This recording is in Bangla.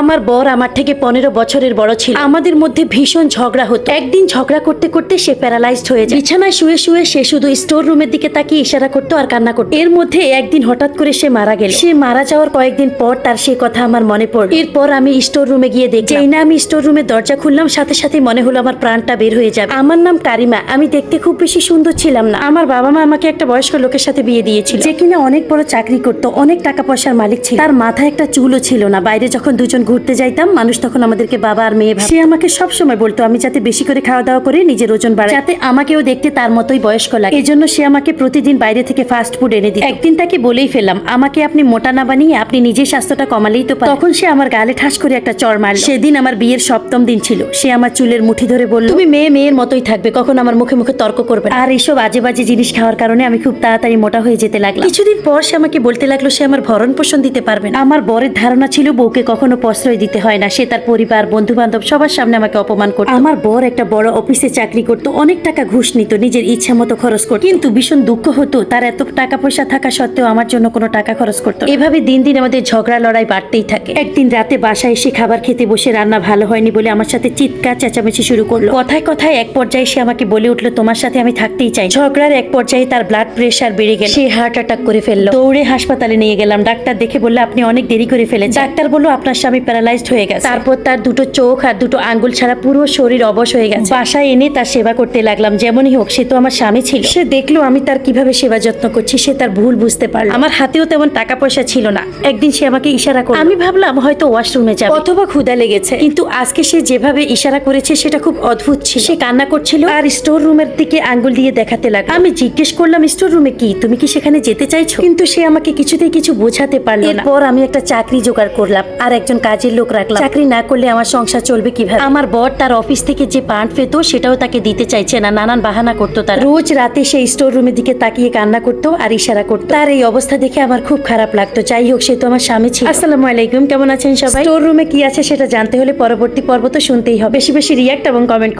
আমার বর আমার থেকে পনেরো বছরের বড় ছিল। আমাদের মধ্যে ভীষণ ঝগড়া হতো। একদিন ঝগড়া করতে করতে সে প্যারালাইজড হয়ে যায়। বিছানায় শুয়ে শুয়ে সে শুধু স্টোর রুমের দিকে তাকিয়ে ইশারা করতো আর কান্না করতো। এর মধ্যে একদিন হঠাৎ করে সে মারা গেল। সে মারা যাওয়ার কয়েকদিন পর তার সেই কথা আমার মনে পড়ল। এরপর আমি স্টোর রুমে গিয়ে দেখি যেই না আমি স্টোর রুমে দরজা খুললাম, সাথে সাথে মনে হলো আমার প্রাণটা বের হয়ে যাবে। আমার নাম কারিমা। আমি দেখতে খুব বেশি সুন্দর ছিলাম না। আমার বাবা মা আমাকে একটা বয়স্ক লোকের সাথে বিয়ে দিয়েছিল। যে কিনা অনেক বড় চাকরি করতো, অনেক টাকা পয়সার মালিক ছিল। তার মাথায় একটা চুলও ছিল না। বাইরে যখন দুজন ঘুরতে যাইতাম, মানুষ তখন আমাদেরকে বাবা আর মেয়ে সে আমাকে সব সময় বলতো, আমি যাতে বেশি করে খাওয়া দাওয়া করে নিজের ওজন বাড়াই, যাতে আমাকেও দেখতে তার মতোই বয়স্ক লাগে। এই জন্য সে আমাকে প্রতিদিন বাইরে থেকে ফাস্ট ফুড এনে দিত। একদিন তাকে বলেই ফেললাম, আমাকে আপনি মোটা না বানিয়ে, আপনি নিজের স্বাস্থ্যটা কমালেই তো। তখন সে আমার গালে ঠাস করে একটা চর মারল। সেদিন আমার বিয়ের সপ্তম দিন ছিল। সে আমার চুলের মুঠি ধরে বলল, তুমি মেয়ে, মেয়ের মতোই থাকবে, কখন আমার মুখে মুখে তর্ক করবে। আর এইসব আজে বাজে জিনিস খাওয়ার কারণে আমি খুব তাড়াতাড়ি মোটা হয়ে যেতে লাগলাম। কিছুদিন পর সে আমাকে বলতে লাগল, সে আমার ভরণ পোষণ দিতে পারবে না। আমার বরের ধারণা ছিল বউকে কখনো প্রশ্রয় দিতে হয় না। সে তার পরিবার বন্ধু বান্ধব সবার সামনে আমাকে অপমান করতো। আমার বর একটা বড় অফিসে চাকরি করতো অনেক টাকা ঘুষ নিত নিজের ইচ্ছা মতো খরচ করতো। কিন্তু ভীষণ দুঃখ হতো তার এত টাকা পয়সা থাকা সত্ত্বেও আমার জন্য কোনো টাকা খরচ করতো এভাবে দিন দিন আমাদের ঝগড়া লড়াই বাড়তেই থাকে। একদিন রাতে বাসায় এসে খাবার খেতে বসে রান্না ভালো হয়নি বলে আমার সাথে চিৎকার চেঁচামেচি শুরু করল। কথায় কথায় এক পর্যায়ে সে আমাকে বলে উঠল তোমার সাথে আমি থাকতেই চাই। ঝগড়ার এক পর্যায়ে তার ব্লাড প্রেশার বেড়ে গেল। সে হার্ট অ্যাটাক করে ফেলল। দৌড়ে হাসপাতালে নিয়ে গেলাম। ডাক্তার দেখে বললে আপনি অনেক দেরি করে ফেলেছেন। ডাক্তার বলল আপনার স্বামী প্যারালাইজড হয়ে গেছে। তারপর তার দুটো চোখ আর দুটো আঙ্গুল ছাড়া পুরো শরীর অবশ হয়ে গেছে। বাসায় এনে তার সেবা করতে লাগলাম যেমনই হোক সে তো আমার স্বামী ছিল। সে দেখল আমি তার কীভাবে সেবা যত্ন করছি সে তার ভুল বুঝতে পারল। আমার হাতেও তেমন টাকা পয়সা ছিল না। একদিন সে আমাকে ইশারা করল। আমি ভাবলাম হয়তো ওয়াশরুমে যাবে। অথবা ক্ষুধা লেগেছে। কিন্তু আজকে সে যেভাবে ইশারা করেছে সেটা খুব অদ্ভুত ছিল। সে কান্না করছিল আর স্টোর রুমের দিকে আঙ্গুল দিয়ে দেখাতে লাগল। আমি জিজ্ঞেস করলাম স্টোর রুমে কি? তুমি কি সেখানে যেতে চাইছো? কিন্তু সে আমাকে কিছুতেই কিছু বোঝাতে পারল না। এরপর আমি একটা চাকরি জোগাড় করলাম। আর একজন কাজের লোক রাখলাম। চাকরি না করলে আমার সংসার চলবে কীভাবে? আমার বর তার অফিস থেকে যে পান্ট পেতো সেটাও তাকে দিতে চাইছে না। নানান বাহানা করতো তার। রোজ রাতে সেই স্টোর রুমের দিকে তাকিয়ে কান্না করতো আর ইশারা করতো। তার এই অবস্থা দেখে আমার খুব খারাপ লাগতো। যাই হোক সে তো আমার স্বামী ছিল। আসসালামু আলাইকুম কেমন আছেন সবাই? স্টোর রুমে কি আছে সেটা জানতে হলে পরবর্তী পর্ব তো শুনতেই হবে। বেশি বেশি রিয়াক্ট এবং কমেন্ট